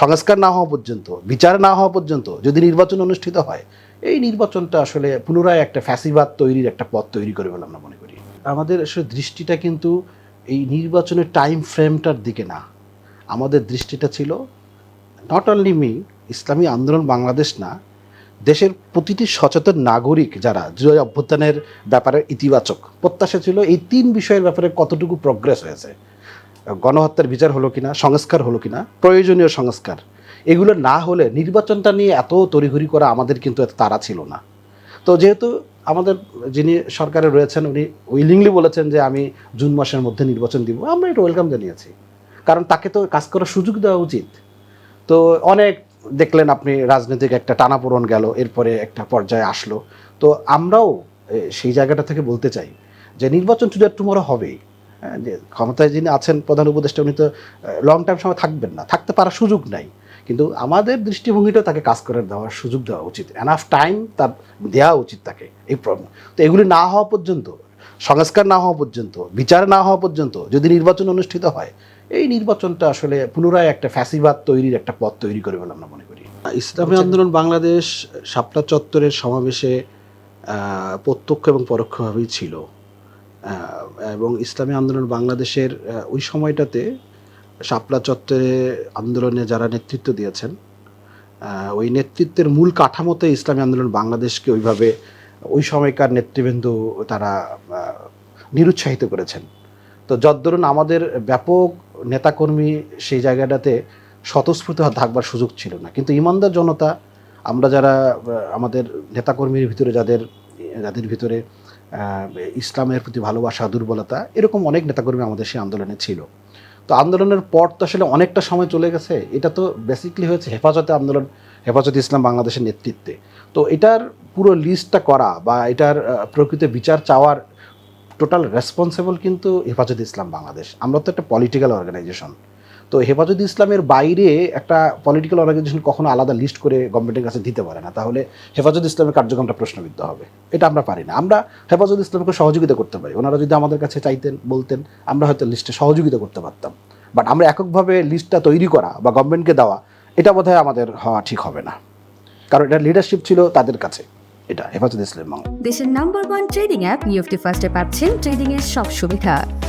সংস্কার না হওয়া পর্যন্ত, বিচার না হওয়া পর্যন্ত যদি নির্বাচন অনুষ্ঠিত হয়, এই নির্বাচনটা আসলে পুনরায় একটা ফ্যাসিবাদ তৈরির একটা পথ তৈরি করে বলে আমরা মনে করি। আমাদের আসলে দৃষ্টিটা কিন্তু এই নির্বাচনের টাইম ফ্রেমটার দিকে না। আমাদের দৃষ্টিটা ছিল নট অনলি মি ইসলামী আন্দোলন বাংলাদেশ না, দেশের প্রতিটি সচেতন নাগরিক যারা জুলাই অভ্যুত্থানের ব্যাপারে ইতিবাচক প্রত্যাশা ছিল, এই তিন বিষয়ের ব্যাপারে কতটুকু প্রগ্রেস হয়েছে। গণহত্যার বিচার হলো কিনা, সংস্কার হলো কিনা, প্রয়োজনীয় সংস্কার, এগুলো না হলে নির্বাচনটা নিয়ে এত তড়িঘড়ি করা আমাদের কিন্তু এত তাড়া ছিল না। তো যেহেতু আমাদের যিনি সরকারে রয়েছেন, উনি উইলিংলি বলেছেন যে আমি জুন মাসের মধ্যে নির্বাচন দিব, আমরা এটা ওয়েলকাম জানিয়েছি। কারণ তাকে তো কাজ করার সুযোগ দেওয়া উচিত। তো অনেক দেখলেন আপনি রাজনৈতিক একটা টানাপোড়ন গেল, এরপরে একটা পর্যায়ে আসলো। তো আমরাও সেই জায়গাটা থেকে বলতে চাই যে নির্বাচন টুডে টুমোরো হবেই। যে ক্ষমতায় যিনি আছেন প্রধান উপদেষ্টা, উনি তো লং টাইম সময় থাকবেন না। থাকতে পারার সুযোগ নাই। কিন্তু আমাদের দৃষ্টিভঙ্গিটাও তাকে কাজ করে দেওয়ার সুযোগ দেওয়া উচিত। এনাফ টাইম তার দেওয়া উচিত তাকে এই প্রবলেম তো এগুলি না হওয়া পর্যন্ত, সংস্কার না হওয়া পর্যন্ত, বিচার না হওয়া পর্যন্ত, যদি নির্বাচন অনুষ্ঠিত হয়, এই নির্বাচনটা আসলে পুনরায় একটা ফ্যাসিবাদ তৈরির একটা পথ তৈরি করে বলে আমরা মনে করি। ইসলামী আন্দোলন বাংলাদেশ শাপলা চত্বরের সমাবেশে প্রত্যক্ষ এবং পরোক্ষভাবেই ছিল। এবং ইসলামী আন্দোলন বাংলাদেশের ওই সময়টাতে শাপলা চত্বরে আন্দোলনে যারা নেতৃত্ব দিয়েছেন ওই নেতৃত্বের মূল কাঠামোতে ইসলামী আন্দোলন বাংলাদেশকে ওইভাবে ওই সময়কার নেতৃবৃন্দ তারা নিরুৎসাহিত করেছেন। তো যদ্দরুন আমাদের ব্যাপক নেতাকর্মী সেই জায়গাটাতে স্বতঃস্ফূর্ত থাকবার সুযোগ ছিল না। কিন্তু ইমানদার জনতা, আমরা যারা আমাদের নেতাকর্মীর ভিতরে, যাদের যাদের ভিতরে ইসলামের প্রতি ভালোবাসা, দুর্বলতা, এরকম অনেক নেতাকর্মী আমাদের সেই আন্দোলনে ছিল। তো আন্দোলনের পর তো আসলে অনেকটা সময় চলে গেছে। এটা তো বেসিকলি হয়েছে হেফাজতে আন্দোলন, হেফাজতে ইসলাম বাংলাদেশের নেতৃত্বে। তো এটার পুরো লিস্টটা করা বা এটার প্রকৃত বিচার চাওয়ার টোটাল রেসপন্সিবল কিন্তু হেফাজত ইসলাম বাংলাদেশ। আমরা তো একটা পলিটিক্যাল অর্গানাইজেশন তো হেফাজত ইসলামের বাইরে একটা পলিটিক্যাল অর্গানাইজেশন কখনো আলাদা লিস্ট করে গভর্নমেন্টের কাছে দিতে পারে না। তাহলে হেফাজত ইসলামের কার্যক্রমটা প্রশ্নবিদ্ধ হবে। এটা আমরা পারি না। আমরা হেফাজত ইসলামকে সহযোগিতা করতে পারি। ওনারা যদি আমাদের কাছে চাইতেন, বলতেন, আমরা হয়তো লিস্টে সহযোগিতা করতে পারতাম। বাট আমরা এককভাবে লিস্টটা তৈরি করা বা গভর্নমেন্টকে দেওয়া, এটা বোধহয় আমাদের হওয়া ঠিক হবে না। কারণ এটা লিডারশিপ ছিল তাদের কাছে। এটা হেফাজত ইসলাম দেশের নাম্বার ওয়ান ট্রেডিং অ্যাপ নিউফটি ফার্স্টে পাচ্ছেন ট্রেডিং এর সব সুবিধা।